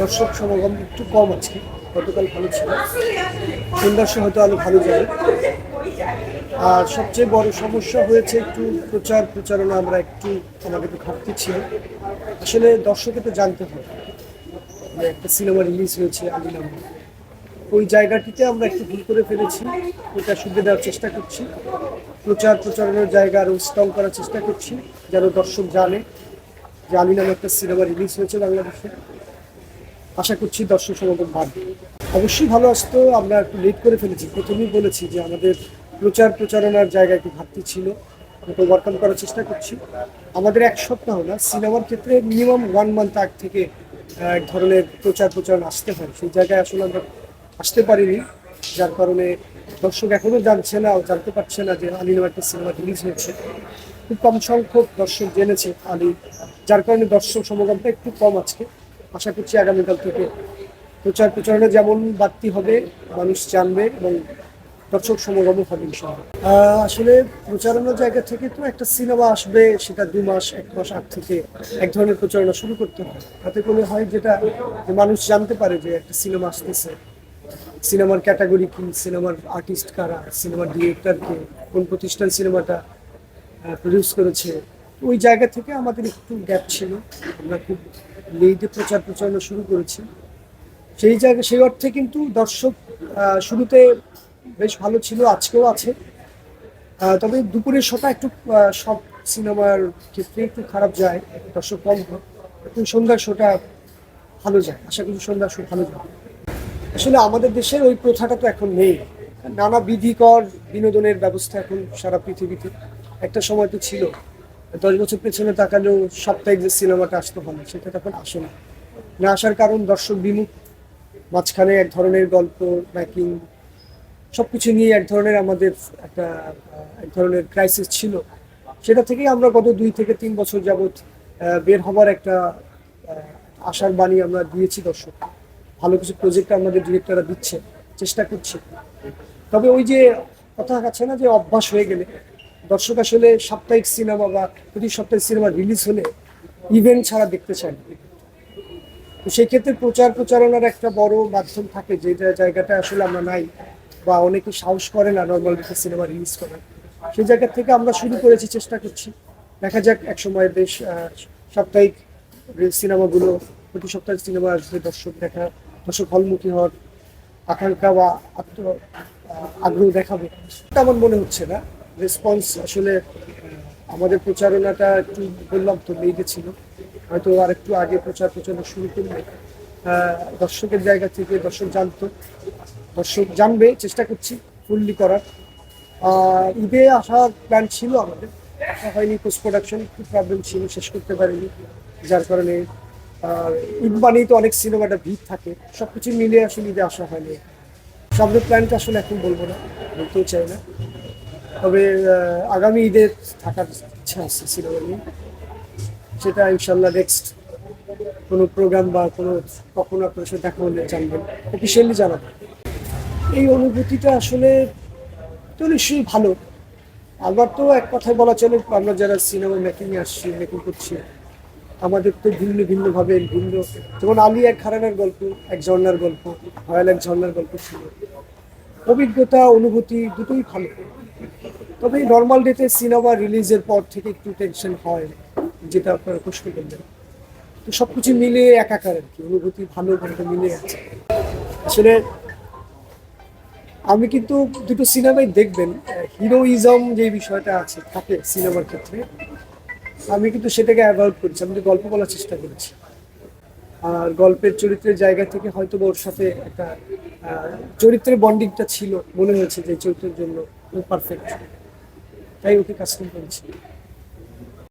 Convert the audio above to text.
দর্শক সমাগম একটু কম আছে, গতকাল ভালো ছিল। সন্ধ্যার সময় হয়তো আরও ভালো যাবে। আর সবচেয়ে বড় সমস্যা হয়েছে একটু প্রচার প্রচারণা, আমরা একটু আমাদের একটু ঘাটতি ছিল। আসলে দর্শকে তো জানতে হবে। একটা সিনেমা রিলিজ হয়েছে আলী নাম ওই জায়গাটিতে আমরা একটু ভুল করে ফেলেছি। ওটা শুধরে দেওয়ার চেষ্টা করছি। প্রচার প্রচারণের জায়গা আরও স্ট্রং করার চেষ্টা করছি, যেন দর্শক জানে যে আলী নামে একটা সিনেমা রিলিজ হয়েছে বাংলাদেশে। আশা করছি দর্শক সমাগম বাড়বে। অবশ্যই ভালো আসতো, আমরা একটু লেট করে ফেলেছি। প্রথমেই বলেছি যে আমাদের প্রচার প্রচারণার জায়গা একটু ঘাটতি ছিল। ওটা ওয়ার্কআউট করার চেষ্টা করছি। আমাদের এক সপ্তাহ না, সিনেমার ক্ষেত্রে মিনিমাম ওয়ান মান্থ আগ থেকে এক ধরনের প্রচার প্রচারণা আসতে হয় সেই জায়গায় আসলে আমরা আসতে পারিনি। যার কারণে দর্শক এখনও জানছে না জানতে পারছে না যে আলী নামে একটা সিনেমা রিলিজ হয়েছে। খুব কম সংখ্যক দর্শক জেনেছে আলী, যার কারণে দর্শক সমাগমটা একটু কম আজকে। আশা করছি আগামীকাল থেকে প্রচার প্রচারণা যেমন বাড়তি হবে, মানুষ জানবে এবং দর্শক সমাগমও হবে। আসলে প্রচারণার জায়গা থেকে তো একটা সিনেমা আসবে, সেটা দু মাস, এক মাস আগ থেকে এক ধরনের প্রচারণা শুরু করতে হয় তাতে করে হয় যেটা মানুষ জানতে পারে যে একটা সিনেমা আসতেছে। সিনেমার ক্যাটাগরি কি, সিনেমার আর্টিস্ট কারা, সিনেমার ডিরেক্টর কে, কোন প্রতিষ্ঠান সিনেমাটা প্রডিউস করেছে। ওই জায়গা থেকে আমাদের একটু গ্যাপ ছিল। আমরা খুব লেটে প্রচার প্রচারণা শুরু করেছি। সেই জায়গা সেই অর্থে কিন্তু দর্শক শুরুতে বেশ ভালো ছিল, আজকেও আছে। তবে দুপুরের শোটা একটু সব সিনেমার ক্ষেত্রে একটু খারাপ যায়, দর্শক কম হয়। কিন্তু সন্ধ্যার শোটা ভালো যায়। আশা করি সন্ধ্যার শো ভালো যায় আসলে আমাদের দেশের ওই প্রথাটা তো এখন নেই। নানা বিধিকর বিনোদনের ব্যবস্থা এখন সারা পৃথিবীতে। একটা সময় তো ছিল। দশ বছর পেছনে তাকালেও সাপ্তাহিক যে সিনেমাটা আসতে হবে, সেটা তো এখন আসে না। না আসার কারণ দর্শক বিমুখ, মাঝখানে এক ধরনের গল্প ম্যাকিং সবকিছু নিয়ে এক ধরনের আমাদের একটা এক ধরনের ক্রাইসিস ছিল। সেটা থেকেই আমরা গত দুই থেকে তিন বছর যাবৎ বের হবার একটা আশার বাণী আমরা দিয়েছি দর্শক। ভালো কিছু প্রজেক্ট আমাদের ডিরেক্টররা দিচ্ছে চেষ্টা করছি। তবে ওই যে কথা আছে না যে অভ্যাস হয়ে গেলে দর্শক আসলে সাপ্তাহিক সিনেমা বা প্রতি সপ্তাহে সিনেমা রিলিজ হলে ইভেন্ট ছাড়া দেখতে চায় না। তো সেই ক্ষেত্রে প্রচার প্রচারণার একটা বড় মাধ্যম থাকে যে জায়গাটা আসলে আমরা নাই বা অনেকে সাহস করে না নর্মাল একটা সিনেমা রিলিজ করার। সেই জায়গা থেকে আমরা শুরু করেছি, চেষ্টা করছি। দেখা যাক এক সময় বেশ সাপ্তাহিক সিনেমাগুলো, প্রতি সপ্তাহে সিনেমা আসবে, দর্শক দেখা দর্শক হলমুখী হওয়ার আকাঙ্ক্ষা বা আত্ম আগ্রহ দেখাবে। আমার মনে হচ্ছে না। রেসপন্স আসলে আমাদের প্রচারণাটা একটু বললাম তো লেগে ছিল হয়তো আর একটু আগে প্রচার প্রচারণা শুরু করলে দর্শকের জায়গা থেকে দর্শক জানতো। দর্শক জানবে, চেষ্টা করছি ফুললি করার। ঈদে আসার প্ল্যান ছিল আমাদের। আসা হয়নি পোস্ট প্রোডাকশন একটু প্রবলেম ছিল, শেষ করতে পারিনি। যার কারণে ঈদ মানেই তো অনেক সিনেমাটা ভিড় থাকে। সব কিছু মিলে আসলে ঈদে আসা হয়নি। সব প্ল্যানটা আসলে এখন বলব না, বলতেও চাই না। তবে আগামী ঈদে থাকার ইচ্ছা আছে সিনেমা নিয়ে। সেটা ইনশাল্লাহ নেক্সট কোনো প্রোগ্রাম বা কোনো, কখনো আপনার সাথে দেখা হলে জানবেন অফিসিয়ালি জানাবেন এই অনুভূতিটা আসলে তো নিশ্চয়ই ভালো। আবার তো এক কথায় বলা চলে, আমরা যারা সিনেমা মেকিংয়ে আসছি মেকিং করছি, আমাদের তো ভিন্ন ভিন্নভাবে ভিন্ন। যেমন আলী এক ঘরানার গল্প, এক ঝর্নার গল্প, ভয়াল এক ঝর্নার গল্প ছিল। অভিজ্ঞতা, অনুভূতি দুটোই ভালো। তবে নর্মাল ডেতে সিনেমা রিলিজের পর থেকে একটু টেনশন হয়, যেটা আপনারা প্রশ্ন করলেন। তো সব কিছু মিলে একাকার আর কি, অনুভূতি ভালো ভালো মিলে আছে। আসলে আমি কিন্তু দুটো সিনেমাই দেখবেন হিরোইজম যে বিষয়টা আছে, থাকে সিনেমার ক্ষেত্রে, আমি কিন্তু সেটাকে অ্যাভয়েড করছি, আমি গল্প বলার চেষ্টা করেছি। আর গল্পের চরিত্রের জায়গা থেকে হয়তো ওর সাথে একটা চরিত্রের বন্ডিংটা ছিল, মনে হয়েছে যে চরিত্রের জন্য perfect তাই ওকে কাস্টম করেছি